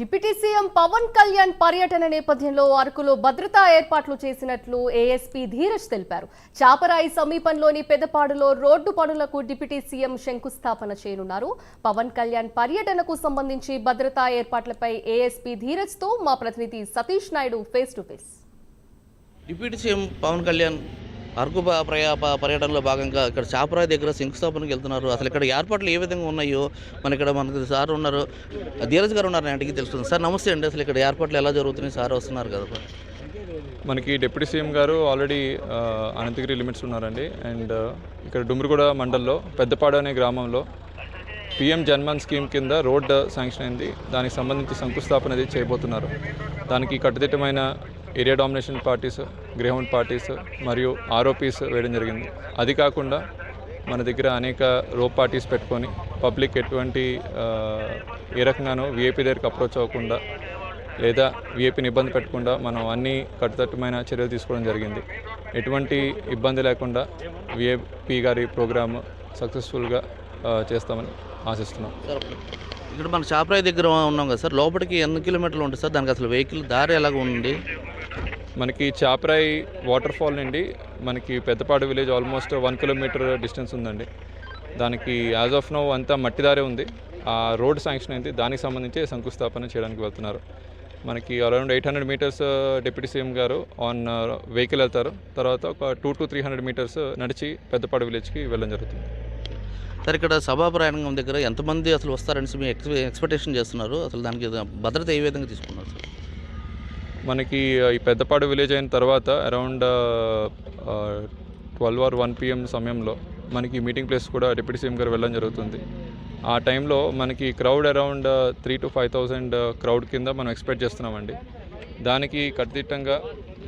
Deputy CM Pawan Kalyan పర్యటన నేపథ్యంలో అరకులో భద్రతా ఏర్పాట్లు చేసినట్లు ఏఎస్పీ ధీరజ్ తెలిపారు. చాపరాయి సమీపంలోని పెదపాడులో రోడ్డు పనులకు డిప్యూటీ సీఎం శంకుస్థాపన చేయనున్నారు. పవన్ కళ్యాణ్ పర్యటనకు సంబంధించి భద్రతా ఏర్పాట్లపై ఏఎస్పీ ధీరజ్తో మా ప్రతినిధి Satish Naidu face to face. Deputy CM Pawan Kalyan Araku ప్రయా పర్యటనలో భాగంగా ఇక్కడ చాపరాయి దగ్గర శంకుస్థాపనకి వెళ్తున్నారు. అసలు ఇక్కడ ఏర్పాట్లు ఏ విధంగా ఉన్నాయో మన ఇక్కడ మనకు సార్ ఉన్నారు. ధీరజ్ గారు ఉన్నారు నేను తెలుస్తుంది సార్ నమస్తే అండి. అసలు ఇక్కడ ఏర్పాట్లు ఎలా జరుగుతున్నాయి? సార్ వస్తున్నారు కదా. మనకి deputy CM garu already Ananthagiri limits ఉన్నారండి. అండ్ ఇక్కడ డుమ్రిగూడ మండల్లో పెద్దపాడు అనే గ్రామంలో పిఎం జన్మన్ స్కీమ్ కింద రోడ్ శాంక్షన్ అయింది. దానికి సంబంధించి శంకుస్థాపన అది చేయబోతున్నారు. దానికి కట్టుదిట్టమైన area domination parties Greyhound parties మరియు ఆర్ఓపీస్ వేయడం జరిగింది. అది కాకుండా మన దగ్గర అనేక రోప్ పార్టీస్ పెట్టుకొని పబ్లిక్ ఎటువంటి ఏ రకంగానూ విఏపీ దగ్గరికి అప్రోచ్ అవ్వకుండా లేదా విఏపీని ఇబ్బంది పెట్టకుండా మనం అన్ని కట్టుదట్టమైన చర్యలు తీసుకోవడం జరిగింది. ఎటువంటి ఇబ్బంది లేకుండా విఏపీ గారి ప్రోగ్రాము సక్సెస్ఫుల్గా చేస్తామని ఆశిస్తున్నాం. ఇక్కడ మన చాపరాయి దగ్గర ఉన్నాం కదా సార్ లోపలికి ఎన్ని కిలోమీటర్లు ఉంటుంది సార్? దానికి అసలు వెహికల్ దారి ఎలాగ ఉంది మనకి చాపరాయి వాటర్ ఫాల్ నుండి మనకి Pedapadu village almost one kilometre distance ఉందండి. దానికి యాజ్ ఆఫ్ నో అంతా మట్టిదారే ఉంది. ఆ రోడ్ శాంక్షన్ అయింది. దానికి సంబంధించి శంకుస్థాపన చేయడానికి వెళ్తున్నారు. మనకి around eight hundred metres deputy CM garu on vehicle వెళ్తారు. తర్వాత ఒక two to three hundred metres నడిచి పెద్దపాడు విలేజ్కి వెళ్ళడం జరుగుతుంది. సార్ ఇక్కడ సభా ప్రయాణం దగ్గర ఎంతమంది అసలు వస్తారని మీ ఎక్స్ ఎక్స్పెక్టేషన్ చేస్తున్నారు. అసలు దానికి భద్రత ఏ విధంగా తీసుకున్నారు సార్? మనకి ఈ పెద్దపాడు విలేజ్ అయిన తర్వాత around twelve or one PM సమయంలో మనకి మీటింగ్ ప్లేస్ కూడా డిప్యూటీ సీఎం గారు వెళ్ళడం జరుగుతుంది. ఆ టైంలో మనకి crowd around three to five thousand crowd కింద మనం ఎక్స్పెక్ట్ చేస్తున్నామండి. దానికి కట్టుదిట్టంగా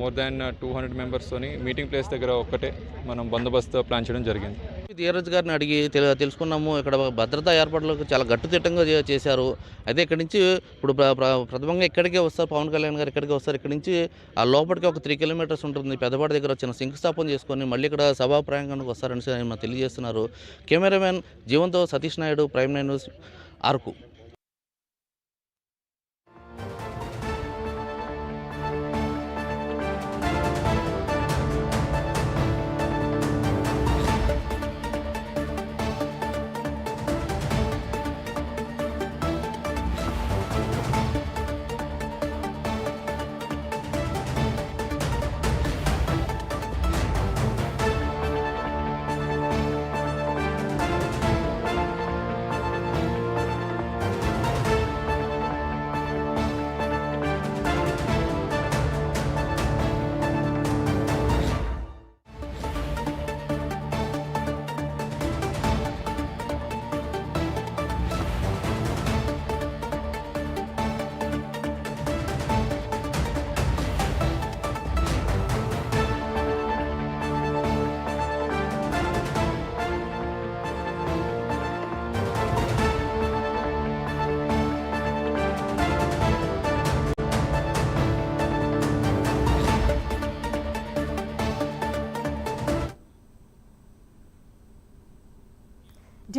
మోర్ దాన్ టూ హండ్రెడ్ మెంబర్స్తోని మీటింగ్ ప్లేస్ దగ్గర ఒక్కటే మనం బందోబస్తు ప్లాన్ చేయడం జరిగింది. ధీరజ్ గారిని అడిగి తెలుసుకున్నాము. ఇక్కడ భద్రతా ఏర్పాట్లకు చాలా గట్టుదిట్టంగా చేశారు. అయితే ఇక్కడి నుంచి ఇప్పుడు ప్రథమంగా ఇక్కడికే వస్తారు. పవన్ కళ్యాణ్ గారు ఇక్కడికే వస్తారు. ఇక్కడ నుంచి ఆ లోపలికి ఒక త్రీ కిలోమీటర్స్ ఉంటుంది. పెద్దపాటి దగ్గర చిన్న శంకుస్థాపన చేసుకొని మళ్ళీ ఇక్కడ సభా ప్రయాణానికి వస్తారని ఆయన తెలియజేస్తున్నారు. Cameraman జీవంతో Satish Naidu Prime Nine News Araku.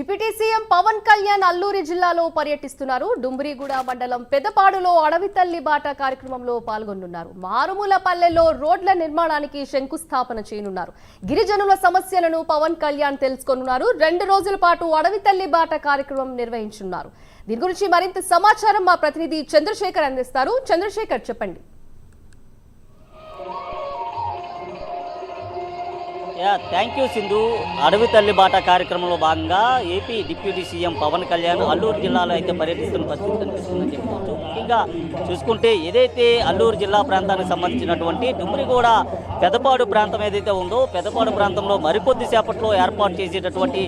Deputy CM Pawan Kalyan Alluri జిల్లాలో పర్యటిస్తున్నారు. డుంబ్రిగూడ మండలం పెదపాడులో అడవి తల్లి బాట కార్యక్రమంలో పాల్గొనున్నారు. మారుమూల పల్లెల్లో రోడ్ల నిర్మాణానికి శంకుస్థాపన చేయనున్నారు. గిరిజనుల సమస్యలను పవన్ కళ్యాణ్ తెలుసుకొనున్నారు. రెండు రోజుల పాటు అడవి తల్లి బాట కార్యక్రమం నిర్వహించనున్నారు దీని గురించి మరింత సమాచారం మా ప్రతినిధి చంద్రశేఖర్ అందిస్తారు. చంద్రశేఖర్ చెప్పండి. Yeah thank you Sindhu. అడవి తల్లి బాట కార్యక్రమంలో భాగంగా AP deputy CM Pawan Kalyan Alluri జిల్లాలో అయితే పర్యటిస్తున్న పరిస్థితి కనిపిస్తుందని చెప్పుకోవచ్చు ముఖ్యంగా చూసుకుంటే ఏదైతే అల్లూరు జిల్లా ప్రాంతానికి సంబంధించినటువంటి డుమ్రిగూడ పెదపాడు ప్రాంతం ఏదైతే ఉందో పెదపాడు ప్రాంతంలో మరికొద్ది సేపట్లో ఏర్పాటు చేసేటటువంటి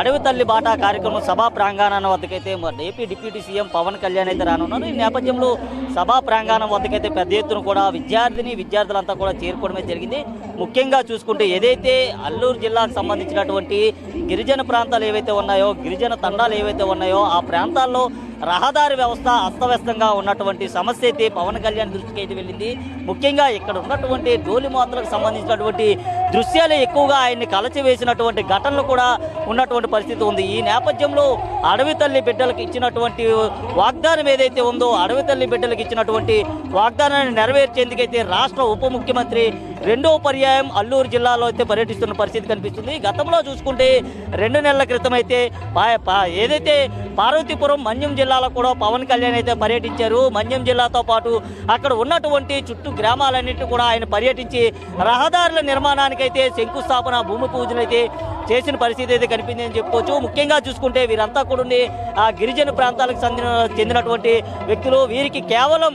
అడవి తల్లి బాట కార్యక్రమం సభా ప్రాంగణాన వద్దకైతే AP deputy CM Pawan Kalyan అయితే రానున్నారు. ఈ నేపథ్యంలో సభా ప్రాంగణం వద్దకైతే పెద్ద ఎత్తున కూడా విద్యార్థిని విద్యార్థులంతా కూడా చేరుకోవడమే జరిగింది. ముఖ్యంగా చూసుకుంటే ఏదైతే అల్లూరు జిల్లాకు సంబంధించినటువంటి గిరిజన ప్రాంతాలు ఏవైతే ఉన్నాయో గిరిజన తండాలు ఏవైతే ఉన్నాయో ఆ ప్రాంతాల్లో రహదారి వ్యవస్థ అస్తవ్యస్తంగా ఉన్నటువంటి సమస్య అయితే పవన్ కళ్యాణ్ దృష్టికి అయితే వెళ్ళింది. ముఖ్యంగా ఇక్కడ ఉన్నటువంటి టూలిమాత్రకు సంబంధించినటువంటి దృశ్యాలు ఎక్కువగా ఆయన్ని కలచివేసినటువంటి ఘటనలు కూడా ఉన్నటువంటి పరిస్థితి ఉంది. ఈ నేపథ్యంలో అడవి తల్లి బిడ్డలకు ఇచ్చినటువంటి వాగ్దానం ఏదైతే ఉందో అడవి తల్లి బిడ్డలకు ఇచ్చినటువంటి వాగ్దానాన్ని నెరవేర్చేందుకైతే రాష్ట్ర ఉప ముఖ్యమంత్రి రెండో పర్యాయం అల్లూరు జిల్లాలో అయితే పర్యటిస్తున్న పరిస్థితి కనిపిస్తుంది. గతంలో చూసుకుంటే రెండు నెలల క్రితం అయితే ఏదైతే పార్వతీపురం మన్యం జిల్లాలో కూడా పవన్ కళ్యాణ్ అయితే పర్యటించారు. మన్యం జిల్లాతో పాటు అక్కడ ఉన్నటువంటి చుట్టూ గ్రామాలన్నింటినీ కూడా ఆయన పర్యటించి రహదారుల నిర్మాణానికైతే శంకుస్థాపన భూమి పూజలు అయితే చేసిన పరిస్థితి అయితే కనిపించిందని చెప్పుకోవచ్చు ముఖ్యంగా చూసుకుంటే వీరంతా కూడా ఆ గిరిజన ప్రాంతాలకు చెందిన చెందినటువంటి వ్యక్తులు. వీరికి కేవలం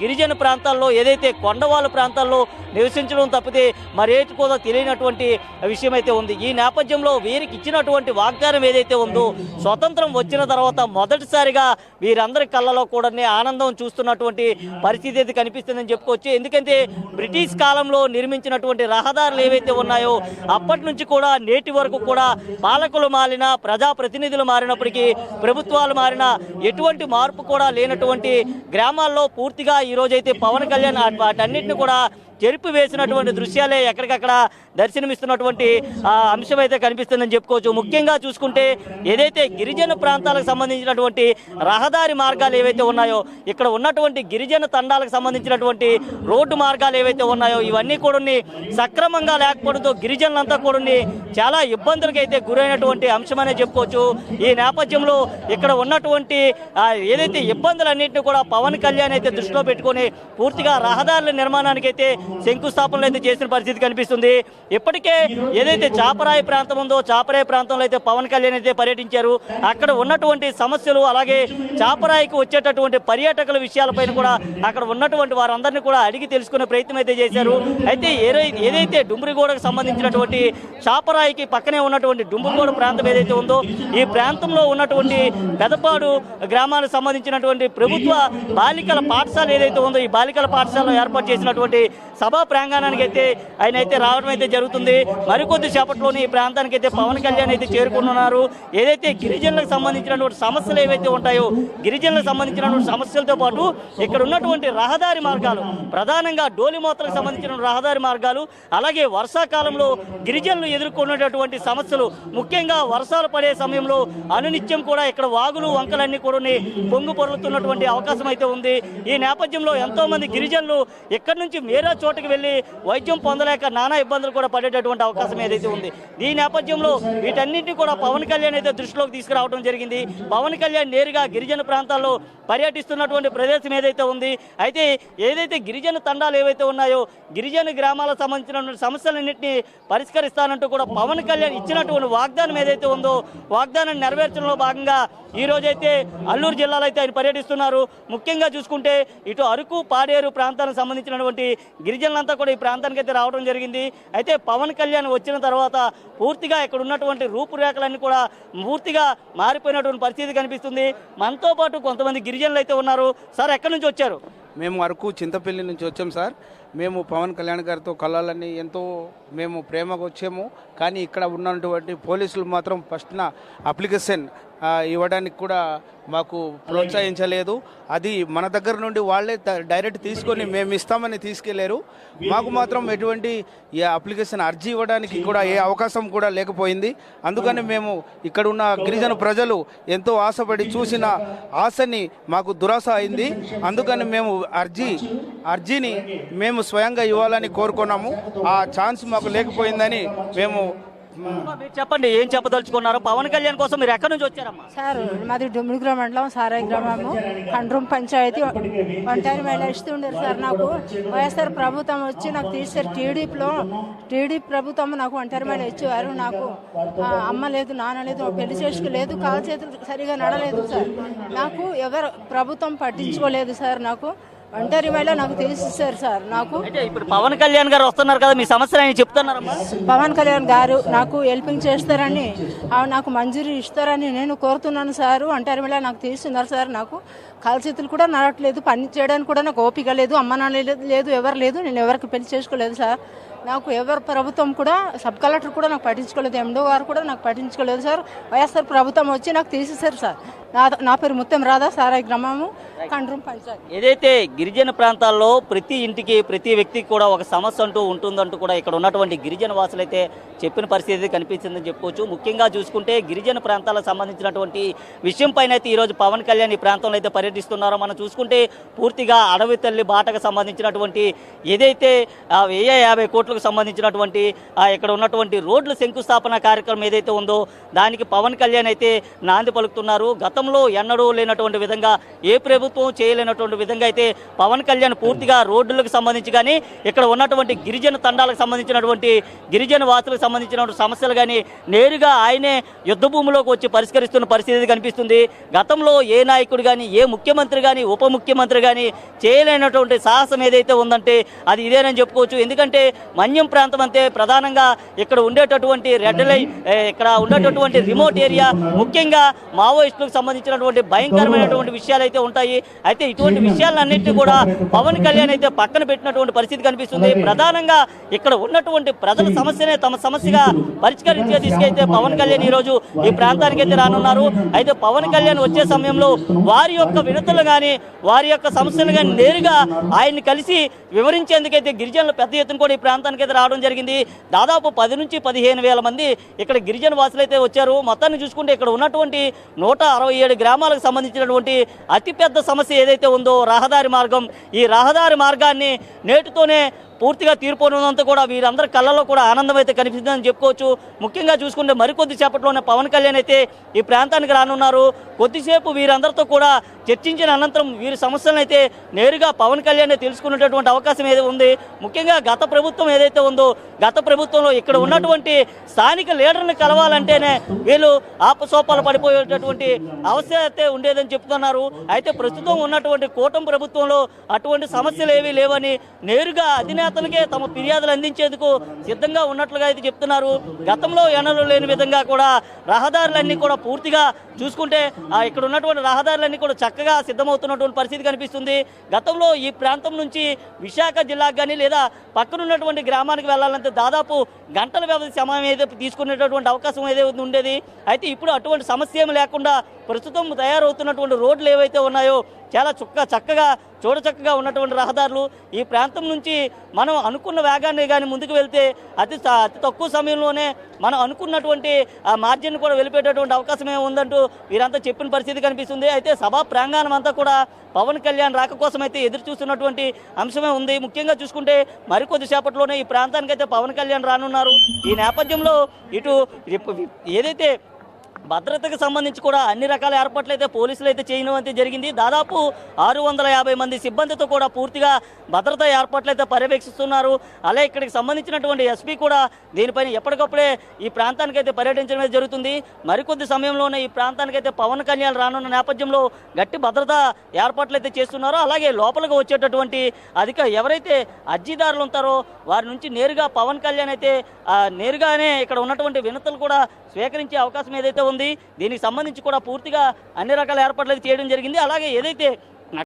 గిరిజన ప్రాంతాల్లో ఏదైతే కొండవాళ్ళ ప్రాంతాల్లో నివసించడం తప్పితే మరేటి కూడా తెలియనటువంటి విషయం అయితే ఉంది. ఈ నేపథ్యంలో వీరికి ఇచ్చినటువంటి వాగ్దానం ఏదైతే ఉందో స్వతంత్రం వచ్చిన తర్వాత మొదటిసారిగా వీరందరి కళ్ళలో కూడా ఆనందం చూస్తున్నటువంటి పరిస్థితి అయితే కనిపిస్తుందని చెప్పుకోవచ్చు. ఎందుకంటే బ్రిటిష్ కాలంలో నిర్మించినటువంటి రహదారులు ఏవైతే ఉన్నాయో అప్పటి నుంచి కూడా నేటి వరకు కూడా పాలకులు మారిన ప్రజాప్రతినిధులు మారినప్పటికీ ప్రభుత్వాలు మారిన ఎటువంటి మార్పు కూడా లేనటువంటి గ్రామాల్లో పూర్తిగా ఈరోజైతే పవన్ కళ్యాణ్ వాటన్నిటిని కూడా చెరుపు వేసినటువంటి దృశ్యాలే ఎక్కడికక్కడ దర్శనమిస్తున్నటువంటి అంశం అయితే కనిపిస్తుందని చెప్పుకోవచ్చు. ముఖ్యంగా చూసుకుంటే ఏదైతే గిరిజన ప్రాంతాలకు సంబంధించినటువంటి రహదారి మార్గాలు ఏవైతే ఉన్నాయో ఇక్కడ ఉన్నటువంటి గిరిజన తండాలకు సంబంధించినటువంటి రోడ్డు మార్గాలు ఏవైతే ఉన్నాయో ఇవన్నీ కూడా సక్రమంగా లేకపోవడంతో గిరిజనులంతా కూడా చాలా ఇబ్బందులకు అయితే గురైనటువంటి అంశమనే చెప్పుకోవచ్చు. ఈ నేపథ్యంలో ఇక్కడ ఉన్నటువంటి ఏదైతే ఇబ్బందులన్నింటినీ కూడా పవన్ కళ్యాణ్ అయితే దృష్టిలో పెట్టుకొని పూర్తిగా రహదారుల నిర్మాణానికి అయితే శంకుస్థాపనలు అయితే చేసిన పరిస్థితి కనిపిస్తుంది. ఇప్పటికే ఏదైతే చాపరాయి ప్రాంతం ఉందో చాపరాయి ప్రాంతంలో అయితే పవన్ కళ్యాణ్ అయితే పర్యటించారు. అక్కడ ఉన్నటువంటి సమస్యలు అలాగే చాపరాయికి వచ్చేటటువంటి పర్యాటకుల విషయాలపైన కూడా అక్కడ ఉన్నటువంటి వారందరినీ కూడా అడిగి తెలుసుకునే ప్రయత్నం అయితే చేశారు. అయితే ఏదైతే డుంబ్రిగూడకు సంబంధించినటువంటి చాపరాయికి పక్కనే ఉన్నటువంటి డుంబ్రిగూడ ప్రాంతం ఏదైతే ఉందో ఈ ప్రాంతంలో ఉన్నటువంటి పెదపాడు గ్రామానికి సంబంధించినటువంటి ప్రభుత్వ బాలికల పాఠశాల ఏదైతే ఉందో ఈ బాలికల పాఠశాలలో ఏర్పాటు చేసినటువంటి సభా ప్రాంగణానికి అయితే ఆయన అయితే రావడం అయితే జరుగుతుంది. మరికొద్ది సేపట్లోనే ఈ ప్రాంతానికి అయితే పవన్ కళ్యాణ్ అయితే చేరుకుంటున్నారు. ఏదైతే గిరిజనులకు సంబంధించినటువంటి సమస్యలు ఏవైతే ఉంటాయో గిరిజనులకు సంబంధించినటువంటి సమస్యలతో పాటు ఇక్కడ ఉన్నటువంటి రహదారి మార్గాలు ప్రధానంగా డోలిమోతలకు సంబంధించిన రహదారి మార్గాలు అలాగే వర్షాకాలంలో గిరిజనులు ఎదుర్కొనేటటువంటి సమస్యలు ముఖ్యంగా వర్షాలు పడే సమయంలో అనునిత్యం కూడా ఇక్కడ వాగులు వంకలన్నీ కూడా పొంగు పొరులుతున్నటువంటి అవకాశం అయితే ఉంది. ఈ నేపథ్యంలో ఎంతోమంది గిరిజనులు ఇక్కడి నుంచి మేరా చోటుకి వెళ్ళి వైద్యం పొందలేక నానా ఇబ్బందులు కూడా పడేటటువంటి అవకాశం ఏదైతే ఉంది. ఈ నేపథ్యంలో వీటన్నింటినీ కూడా పవన్ కళ్యాణ్ అయితే దృష్టిలోకి తీసుకురావడం జరిగింది. పవన్ కళ్యాణ్ నేరుగా గిరిజన ప్రాంతాల్లో పర్యటిస్తున్నటువంటి ప్రదేశం ఏదైతే ఉంది అయితే ఏదైతే గిరిజన తండాలు ఏవైతే ఉన్నాయో గిరిజన గ్రామాలకు సంబంధించినటువంటి సమస్యలన్నింటినీ పరిష్కరిస్తానంటూ కూడా పవన్ కళ్యాణ్ ఇచ్చినటువంటి వాగ్దానం ఏదైతే ఉందో వాగ్దానాన్ని నెరవేర్చడంలో భాగంగా ఈ రోజైతే అల్లూరు జిల్లాలో అయితే ఆయన పర్యటిస్తున్నారు. ముఖ్యంగా చూసుకుంటే ఇటు అరకు పాడేరు ప్రాంతానికి సంబంధించినటువంటి గిరిజనులంతా కూడా ఈ ప్రాంతానికి అయితే రావడం జరిగింది. అయితే పవన్ కళ్యాణ్ వచ్చిన తర్వాత పూర్తిగా ఇక్కడ ఉన్నటువంటి రూపురేఖలన్నీ కూడా పూర్తిగా మారిపోయినటువంటి పరిస్థితి కనిపిస్తుంది. మనతో పాటు కొంతమంది గిరిజనులు అయితే ఉన్నారు. సార్ ఎక్కడి నుంచి వచ్చారు? మేము అరకు చింతపల్లి నుంచి వచ్చాం సార్. మేము పవన్ కళ్యాణ్ గారితో కలవాలని ఎంతో మేము ప్రేమగా వచ్చాము. కానీ ఇక్కడ ఉన్నటువంటి పోలీసులు మాత్రం ఫస్ట్న అప్లికేషన్ ఇవ్వడానికి కూడా మాకు ప్రోత్సహించలేదు. అది మన దగ్గర నుండి వాళ్ళే డైరెక్ట్ తీసుకొని మేము ఇస్తామని తీసుకెళ్ళారు. మాకు మాత్రం ఎటువంటి అప్లికేషన్ అర్జీ ఇవ్వడానికి కూడా ఏ అవకాశం కూడా లేకపోయింది. అందుకని మేము ఇక్కడ ఉన్న గిరిజన ప్రజలు ఎంతో ఆశపడి చూసిన ఆశని మాకు దురాశ అయింది. అందుకని మేము అర్జీ అర్జీని మేము స్వయంగా ఇవ్వాలని కోరుకున్నాము. ఆ ఛాన్స్ మాకు లేకపోయిందని మేము మీరు చెప్పండి ఏం చెప్పదలుచుకున్నారు? పవన్ కళ్యాణ్ కోసం మీరు ఎక్కడి నుంచి వచ్చారమ్మా? సార్ మాది డుమ్మిడిగ్ర మండలం సారాయి గ్రామము. కండ్రూమ్ పంచాయతీ ఒంటారి మహిళ ఇస్తుండేది సార్ నాకు. వైఎస్ఆర్ ప్రభుత్వం వచ్చి నాకు తీసారు టీడీపీలో. టీడీపీ ప్రభుత్వం నాకు ఒంటరి మహిళ ఇచ్చేవారు. నాకు అమ్మ లేదు నాన్న లేదు పెళ్ళి చేసుకోలేదు కాలు చేతులు సరిగా నడలేదు సార్. నాకు ఎవరు ప్రభుత్వం పట్టించుకోలేదు సార్ నాకు. ఒంటరి మహిళ నాకు తీసేసారు సార్ నాకు ఇప్పుడు పవన్ కళ్యాణ్ గారు వస్తున్నారు కదా మీ సమస్యలు ఆయన చెప్తున్నారమ్మా? పవన్ కళ్యాణ్ గారు నాకు హెల్పింగ్ చేస్తారని నాకు మంజూరీ ఇస్తారని నేను కోరుతున్నాను సార్. అంటారు మళ్ళీ నాకు తీస్తున్నారు సార్ నాకు కాలు చేతులు కూడా నడట్లేదు పని చేయడానికి కూడా నాకు ఓపిక లేదు అమ్మ నాన్న లేదు- ఎవరు లేదు నేను ఎవరికి పెళ్ళి చేసుకోలేదు సార్. నాకు ఎవరు ప్రభుత్వం కూడా సబ్ కలెక్టర్ కూడా నాకు పట్టించుకోలేదు ఎండో గారు కూడా నాకు పట్టించుకోలేదు సార్. వైఎస్ఆర్ ప్రభుత్వం వచ్చి నాకు తీసేశారు సార్. నా నా పేరు ముత్తం రాధా సారాయి గ్రామము కండ్రం పంచాయతీ. ఏదైతే గిరిజన ప్రాంతాల్లో ప్రతి ఇంటికి ప్రతి వ్యక్తికి కూడా ఒక సమస్య అంటూ ఉంటుందంటూ కూడా ఇక్కడ ఉన్నటువంటి గిరిజన వాసులైతే చెప్పిన పరిస్థితి కనిపించిందని చెప్పుకోవచ్చు ముఖ్యంగా చూసుకుంటే గిరిజన ప్రాంతాలకు సంబంధించినటువంటి విషయం పైన అయితే ఈరోజు పవన్ కళ్యాణ్ ఈ ప్రాంతంలో అయితే పర్యటిస్తున్నారో మనం చూసుకుంటే పూర్తిగా అడవి తల్లి బాటకు సంబంధించినటువంటి ఏదైతే వెయ్యి యాభై కోట్లకు సంబంధించినటువంటి ఇక్కడ ఉన్నటువంటి రోడ్ల శంకుస్థాపన కార్యక్రమం ఏదైతే ఉందో దానికి పవన్ కళ్యాణ్ అయితే నాంది పలుకుతున్నారు. గతంలో ఎన్నడూ లేనటువంటి విధంగా ఏ ప్రభుత్వం చేయలేనటువంటి విధంగా అయితే పవన్ కళ్యాణ్ పూర్తిగా రోడ్లకు సంబంధించి కానీ ఇక్కడ ఉన్నటువంటి గిరిజన తండాలకు సంబంధించినటువంటి గిరిజన వాసులకు సంబంధించినటువంటి సమస్యలు కానీ నేరుగా ఆయనే యుద్ధ భూమిలోకి వచ్చి పరిష్కరిస్తున్న పరిస్థితి కనిపిస్తుంది. గతంలో ఏ నాయకుడు కానీ ఏ ముఖ్యమంత్రి కానీ ఉప ముఖ్యమంత్రి కానీ చేయలేనటువంటి సాహసం ఏదైతే ఉందంటే అది ఇదేనని చెప్పుకోవచ్చు. ఎందుకంటే మన్యం ప్రాంతం అంతే ప్రధానంగా ఇక్కడ ఉండేటటువంటి రెడ్ లైన్ ఇక్కడ ఉండేటటువంటి రిమోట్ ఏరియా ముఖ్యంగా మావోయిస్టులకు సంబంధించినటువంటి భయంకరమైనటువంటి విషయాలు అయితే ఉంటాయి. అయితే ఇటువంటి విషయాలన్నింటినీ కూడా పవన్ కళ్యాణ్ అయితే పక్కన పెట్టినటువంటి పరిస్థితి కనిపిస్తుంది. ప్రధానంగా ఇక్కడ ఉన్నటువంటి ప్రజల సమస్యనే తమ సమస్యగా పరిష్కరించే తీసుకైతే పవన్ కళ్యాణ్ ఈ రోజు ఈ ప్రాంతానికి అయితే రానున్నారు. అయితే పవన్ కళ్యాణ్ వచ్చే సమయంలో వారి యొక్క వినతులు కానీ వారి యొక్క సమస్యలు కానీ నేరుగా ఆయన్ని కలిసి వివరించేందుకైతే గిరిజనులు పెద్ద ఎత్తున కూడా ఈ ప్రాంతానికి అయితే రావడం జరిగింది. దాదాపు పది నుంచి పదిహేను వేల మంది ఇక్కడ గిరిజన వాసులు అయితే వచ్చారు. మొత్తాన్ని చూసుకుంటే ఇక్కడ ఉన్నటువంటి నూట అరవై ఏడు గ్రామాలకు సంబంధించినటువంటి అతిపెద్ద సమస్య ఏదైతే ఉందో రహదారి మార్గం. ఈ రహదారి మార్గాన్ని నేటితోనే పూర్తిగా తీర్పునంతా కూడా వీరందరి కళ్ళలో కూడా ఆనందం అయితే కనిపిస్తుందని చెప్పుకోవచ్చు. ముఖ్యంగా చూసుకుంటే మరికొద్ది సేపట్లోనే పవన్ కళ్యాణ్ అయితే ఈ ప్రాంతానికి రానున్నారు. కొద్దిసేపు వీరందరితో కూడా చర్చించిన అనంతరం వీరి సమస్యలను అయితే నేరుగా పవన్ కళ్యాణ్ తెలుసుకునేటటువంటి అవకాశం ఏదో ఉంది? ముఖ్యంగా గత ప్రభుత్వం ఏదైతే ఉందో గత ప్రభుత్వంలో ఇక్కడ ఉన్నటువంటి స్థానిక లీడర్ని కలవాలంటేనే వీళ్ళు ఆపసోపాలు పడిపోయేటటువంటి అవసరం ఉండేదని చెప్తున్నారు. అయితే ప్రస్తుతం ఉన్నటువంటి కూటమి ప్రభుత్వంలో అటువంటి సమస్యలు ఏవీ లేవని నేరుగా నేతలకే తమ ఫిర్యాదులు అందించేందుకు సిద్ధంగా ఉన్నట్లుగా అయితే చెప్తున్నారు. గతంలో ఎనలు లేని విధంగా కూడా రహదారులన్నీ కూడా పూర్తిగా చూసుకుంటే ఇక్కడ ఉన్నటువంటి రహదారులన్నీ కూడా చక్కగా సిద్ధమవుతున్నటువంటి పరిస్థితి కనిపిస్తుంది. గతంలో ఈ ప్రాంతం నుంచి విశాఖ జిల్లాకు కానీ లేదా పక్కన ఉన్నటువంటి గ్రామానికి వెళ్ళాలంటే దాదాపు గంటల వ్యవధి సమయం అయితే తీసుకునేటటువంటి అవకాశం ఏదైతే ఉండేది అయితే ఇప్పుడు అటువంటి సమస్య లేకుండా ప్రస్తుతం తయారవుతున్నటువంటి రోడ్లు ఏవైతే ఉన్నాయో చాలా చుక్క చక్కగా చూడచక్కగా ఉన్నటువంటి రహదారులు ఈ ప్రాంతం నుంచి మనం అనుకున్న వేగాన్ని కానీ ముందుకు వెళ్తే అతి అతి తక్కువ సమయంలోనే మనం అనుకున్నటువంటి ఆ మార్జిన్ కూడా వెళ్ళిపోయేటటువంటి అవకాశం ఉందంటూ వీరంతా చెప్పిన పరిస్థితి కనిపిస్తుంది. అయితే సభా ప్రాంగణం అంతా కూడా పవన్ కళ్యాణ్ రాక కోసం అయితే ఎదురు చూస్తున్నటువంటి అంశమే ఉంది. ముఖ్యంగా చూసుకుంటే మరికొద్ది సేపట్లోనే ఈ ప్రాంతానికి అయితే పవన్ కళ్యాణ్ రానున్నారు. ఈ నేపథ్యంలో ఇటు ఏదైతే భద్రతకు సంబంధించి కూడా అన్ని రకాల ఏర్పాట్లు అయితే పోలీసులు అయితే చేయడం అయితే జరిగింది. దాదాపు ఆరు వందల యాభై మంది సిబ్బందితో కూడా పూర్తిగా భద్రతా ఏర్పాట్లు అయితే పర్యవేక్షిస్తున్నారు. అలాగే ఇక్కడికి సంబంధించినటువంటి ఎస్పీ కూడా దీనిపైన ఎప్పటికప్పుడే ఈ ప్రాంతానికి అయితే పర్యటించడం అయితే జరుగుతుంది. మరికొద్ది సమయంలోనే ఈ ప్రాంతానికి అయితే పవన్ కళ్యాణ్ రానున్న నేపథ్యంలో గట్టి భద్రతా ఏర్పాట్లు అయితే చేస్తున్నారో. అలాగే లోపలికి వచ్చేటటువంటి అధిక ఎవరైతే అర్జీదారులు ఉంటారో వారి నుంచి నేరుగా పవన్ కళ్యాణ్ అయితే నేరుగానే ఇక్కడ ఉన్నటువంటి వినతులు కూడా స్వీకరించే అవకాశం ఏదైతే దీనికి సంబంధించి కూడా పూర్తిగా అన్ని రకాల ఏర్పాట్లు చేయడం జరిగింది. అలాగే ఏదైతే